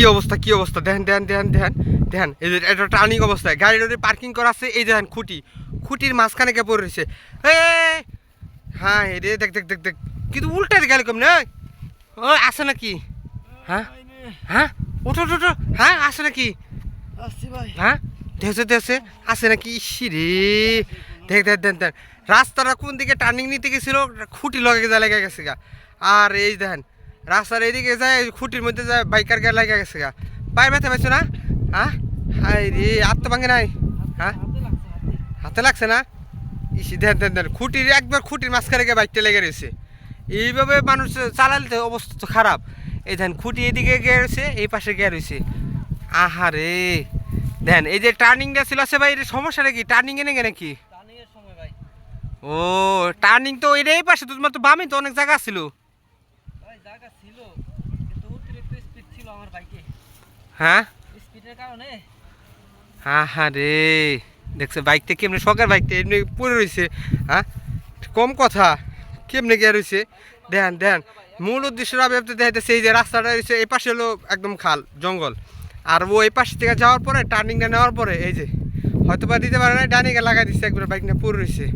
কি অবস্থা কি অবস্থা? দেখেন দেখেন দেখেন দেখেন দেখেন এই যে এটা টার্নিং অবস্থায় গাড়ির ওদের পার্কিং করা আছে এই দেখেন খুঁটি। খুঁটির মাঝখানে কে পড়ে রয়েছে। হ্যাঁ রে দেখ দেখ দেখ দেখ। কিন্তু উল্টা দিকে গেল কম না? ও আছে নাকি? হ্যাঁ? হ্যাঁ? ওঠো ওঠো ওঠো হ্যাঁ আছে নাকি? হ্যাঁ? দেখছে দেখছে? আছে নাকি? ইসি রে। দেখ দেখ দেখ দেখ। রাস্তাটা কোন দিকে টার্নিং নিতে গেছিল? খুঁটি লগে যা লেগে গেছে গা। আর এই দেখেন রাস্তার এইদিকে যায় খুঁটির মধ্যে যায় বাইকার গা লেগে গেছে গা। পায়ে ব্যথা পাইছো না? হ্যাঁ হাই রে আর তো ভাঙে নাই। হ্যাঁ হাতে লাগছে না? ইসি দেন দেন দেন খুঁটির একবার খুঁটির মাঝখানে গিয়ে বাইকটা লেগে রয়েছে। এইভাবে মানুষ চালালে অবস্থা তো খারাপ। এই দেন খুঁটি এদিকে গিয়ে রয়েছে এই পাশে গিয়ে রয়েছে। আহারে! দেন এই যে টার্নিংটা ছিল আছে ভাই এর সমস্যাটা কি? টার্নিং এনে গেলে নাকি? টার্নিং এর সময় ভাই। ও টার্নিং তো এটা এই পাশে তোমার তো বামে তো অনেক জায়গা ছিল। জায়গা ছিল কিন্তু অতিরিক্ত স্পিড ছিল আমার বাইকে হ্যাঁ? স্পিডের কারণে? আহারে দেখছে বাইকটা কেমনে শখের বাইকটা এমনি পড়ে রয়েছে হ্যাঁ? কম কথা কেমনে গিয়ে রয়েছে দেন দেন মূল উদ্দেশ্য আমি দেখাইতেছে এই যে রাস্তাটা রয়েছে এই পাশে হলো একদম খাল জঙ্গল। আর ও এই পাশ থেকে যাওয়ার পরে টার্নিংটা নেওয়ার পরে এই যে হয়তো বা দিতে পারে না ডানিকে লাগাই দিচ্ছে একবার বাইক নিয়ে পড়ে রয়েছে